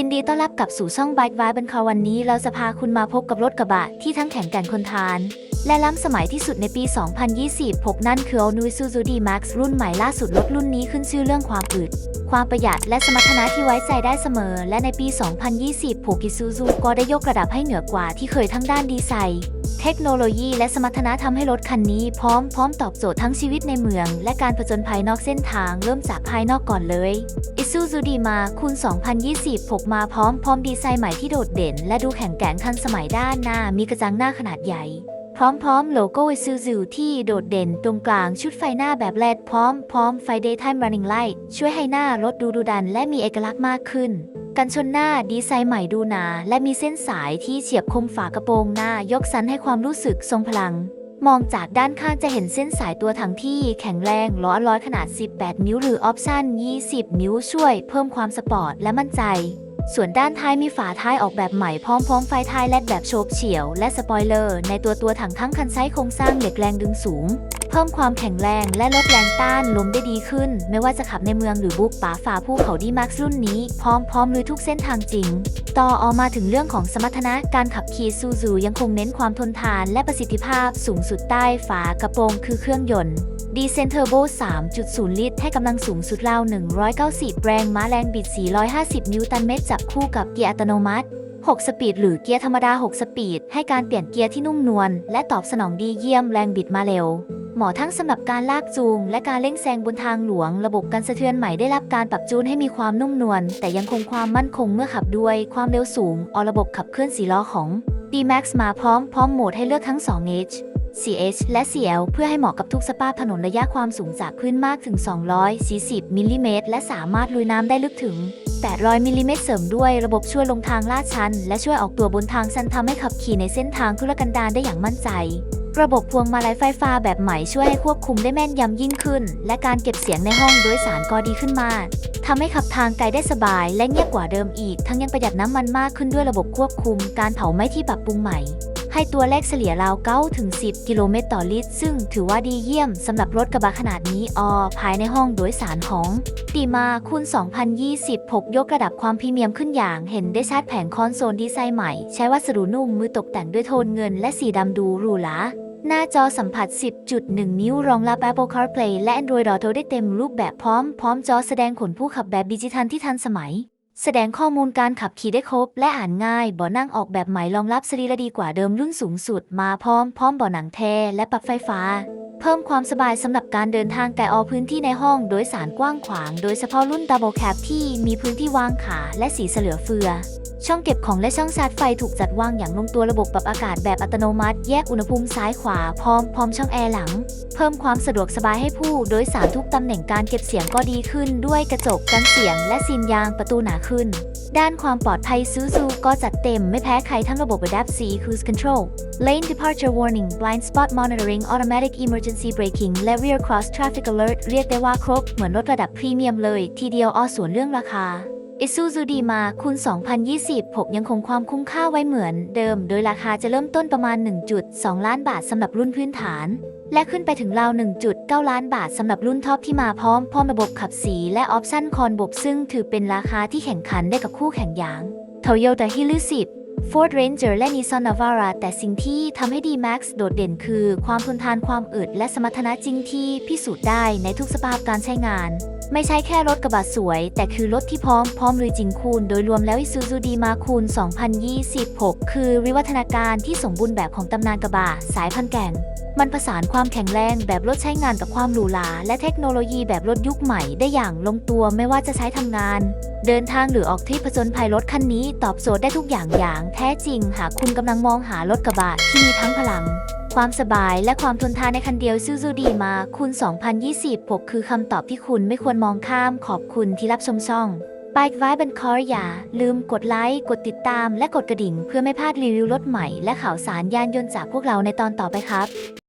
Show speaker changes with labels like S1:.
S1: ินดีต้อนรับกลับสู่ช่อง Bike Vibe บันคาวันนี้ เราจะพาคุณมาพบกับรถกระบะที่ทั้งแข็งแกร่งคนทาน และล้ำสมัยที่สุดในปี 2020 6 นั่นคือ All New Isuzu D-Max รุ่นใหม่ล่าสุดรถรุ่นนี้ขึ้นชื่อเรื่องความอึด ความประหยัดและสมรรถนะที่ไว้ใจได้เสมอ และในปี 2026 Isuzu ก็ได้ยกระดับให้เหนือกว่าที่เคยทั้งด้านดีไซน์ เทคโนโลยีและสมรรถนะทำให้รถคันนี้พร้อมพร้อมตอบโจทย์ทั้งชีวิตในเมือง และการผจญภัยนอกเส้นทางเริ่มจากภายนอกก่อนเลย Isuzu D-Ma คูณ2020 6 มาพร้อมพร้อมดีไซน์ใหม่ที่โดดเด่น และดูแข็งแกร่งทันสมัยด้านหน้า มีกระจังหน้าขนาดใหญ่ พร้อมๆ โลโก้ Isuzu ที่โดดเด่นตรงกลางชุดไฟหน้าแบบ LED พร้อมพร้อมไฟ Daytime Running Light ช่วยให้หน้ารถดูดุดัน และมีเอกลักษณ์มากขึ้น กันชนหน้าดีไซน์ใหม่ดูหนา และมีเส้นสายที่เฉียบคมฝากระโปรงหน้ายกสันให้ความรู้สึกทรงพลัง มองจากด้านข้างจะเห็นเส้นสายตัวถังที่แข็งแรงล้อร้อยขนาด 18 นิ้วหรือออปชั่น 20 นิ้วช่วยเพิ่มความสปอร์ตและมั่นใจ ส่วนด้านท้ายมีฝาท้ายออกแบบใหม่พร้อมๆไฟท้ายแลดแบบโฉบเฉี่ยว และสปอยเลอร์ ในตัวตัวถังทั้งคันใช้โครงสร้างเหล็กแรงดึงสูง เพิ่มความแข็งแรงและลดแรงต้านลมได้ดีขึ้น ไม่ว่าจะขับในเมืองหรือบุกป่าฝ่าภูเขาดีม็กรุ่นนี้ พร้อมพร้อมลุยทุกเส้นทางจริง ต่อออกมาถึงเรื่องของสมรรถนะการขับขี่ซูซูยังคงเน้นความทนทาน และประสิทธิภาพสูงสุดใต้ฝากระโปรงคือเครื่องยนต์ ดีเซนเทอร์โบ3.0 ลิตร ให้กำลังสูงสุดราว 190 แรงม้าแรงบิด 450 นิวตันเมตร จับคู่กับเกียร์อัตโนมัติ 6 สปีด หรือเกียร์ธรรมดา 6 สปีด ให้การเปลี่ยนเกียร์ที่นุ่มนวลและตอบสนองดีเยี่ยมแรงบิดมาเร็ว เหมาะทั้งสำหรับการลากจูง และการเร่งแซงบนทางหลวง ระบบการสะเทือนใหม่ได้รับการปรับจูนให้มีความนุ่มนวลแต่ยังคงความมั่นคงเมื่อขับด้วยความเร็วสูงออระบบขับเคลื่อนสีล้อของ D-Max มาพร้อมพร้อมโหมดให้เลือกทั้ง 2H CH และ CL เพื่อให้เหมาะกับทุกสภาพถนนระยะความสูงจากพื้นมากถึง 240มิลลิเมตรและสามารถลุยน้ำได้ลึกถึง 800มิลลิเมตรเสริมด้วยระบบช่วยลงทางลาดชัน และช่วยออกตัวบนทางชันทำให้ขับขี่ในเส้นทางทุรกันดารได้อย่างมั่นใจ ระบบพวงมาลัยไฟฟ้าแบบใหม่ช่วยให้ควบคุมได้แม่นยำยิ่งขึ้น และการเก็บเสียงในห้องโดยสารก็ดีขึ้นมากทำให้ขับทางไกลได้สบายและเงียบกว่าเดิมอีก ทั้งยังประหยัดน้ำมันมากขึ้นด้วยระบบควบคุม การเผาไหม้ที่ปรับปรุงใหม่ ให้ตัวเลขเฉลี่ยราว9ถึง 10 กิโลเมตรต่อลิตร ซึ่งถือว่าดีเยี่ยมสำหรับรถกระบะขนาดนี้ออภายในห้องโดยสารของตีมาคูณ2026 ยกระดับความพรีเมียมขึ้นอย่าง เห็นได้ชัดแผงคอนโซลดีไซน์ใหม่ ใช้วัสดุนุ่มมือตกแต่งด้วยโทนเงินและสีดำดูหรูหราหน้าจอสัมผัส 10.1 นิ้ว รองรับ Apple CarPlay และ Android Auto ได้เต็มรูปแบบพร้อม พร้อมจอแสดงผลผู้ขับแบบดิจิทัลที่ทันสมัย แสดงข้อมูลการขับขี่ได้ครบ และอ่านง่ายเบ่อนั่งออกแบบใหม่รองรับสรีระดีกว่าเดิมรุ่นสูงสุด มาพร้อม พร้อมเบ่อหนังแท้และปรับไฟฟ้า เพิ่มความสบายสำหรับการเดินทางแต่ออพื้นที่ในห้องโดยสารกว้างขวาง โดยเฉพาะรุ่น Double Cab ที่มีพื้นที่วางขาและสีเสลือเฟือ ช่องเก็บของและช่องชาร์จไฟถูกจัดวางอย่างลงตัวระบบปรับอากาศแบบอัตโนมัติ แยกอุณหภูมิซ้ายขวาพร้อมพร้อมช่องแอร์หลัง เพิ่มความสะดวกสบายให้ผู้โดยสารทุกตำแหน่งการเก็บเสียงก็ดีขึ้น ด้วยกระจกกันเสียง และซีนยางประตูหนาขึ้น ด้านความปลอดภัยซูซูก็จัดเต็มไม่แพ้ใครทั้งระบบ Adapt C Cruise Control Lane Departure Warning Blind Spot Monitoring Automatic Emergency Braking และ Rear Cross Traffic Alert เรียกได้ว่าครบเหมือนรถระดับพรีเมียมเลย ทีเดียวอ้อส่วนเรื่องราคา Isuzu D-Ma คูณ2,020 6 ยังคงความคุ้มค่าไว้เหมือนเดิม โดยราคาจะเริ่มต้นประมาณ 1.2 ล้านบาทสำหรับรุ่นพื้นฐาน และขึ้นไปถึงราว 1.9 ล้านบาทสำหรับรุ่นท็อปที่มาพร้อมพร้อมระบบขับสีและออปชั่นคอนบบซึ่งถือเป็นราคาที่แข่งขันได้กับคู่แข่งอย่าง Toyota h i l u 10 Ford Ranger และ Nissan Navara แต่สิ่งที่ทำให้ D-Max โดดเด่นคือ ความทนทานความอึดและสมรรถนะจริงที่พิสูจน์ได้ในทุกสภาพการใช้งาน ไม่ใช่แค่รถกระบะสวย แต่คือรถที่พร้อมพร้อมลุยจริงคูณ โดยรวมแล้ว Isuzu D-Ma คูณ 2026 คือวิวัฒนาการที่สมบูรณ์แบบของตำนานกระบะสายพันแก่งมันผสานความแข็งแรงแบบรถใช้งานกับความหรูหราและเทคโนโลยีแบบรถยุคใหม่ได้อย่างลงตัวไม่ว่าจะใช้ทำงาน เดินทางหรือออกทริปผจญภัยรถคันนี้ตอบโจทย์ได้ทุกอย่างอย่าง แท้จริง หากคุณกำลังมองหารถกระบะที่มีทั้งพลัง ความสบายและความทนทานในคันเดียวซูซูดีมาคุณ 2026 คือคำตอบที่คุณไม่ควรมองข้ามขอบคุณที่รับชมช่อง b i k e v i b e นคอร์อย่า ลืมกดไลค์ กดติดตาม และกดกระดิ่ง เพื่อไม่พลาดรีวิวรถใหม่และข่าวสารยานยนต์จากพวกเราในตอนต่อไปครับ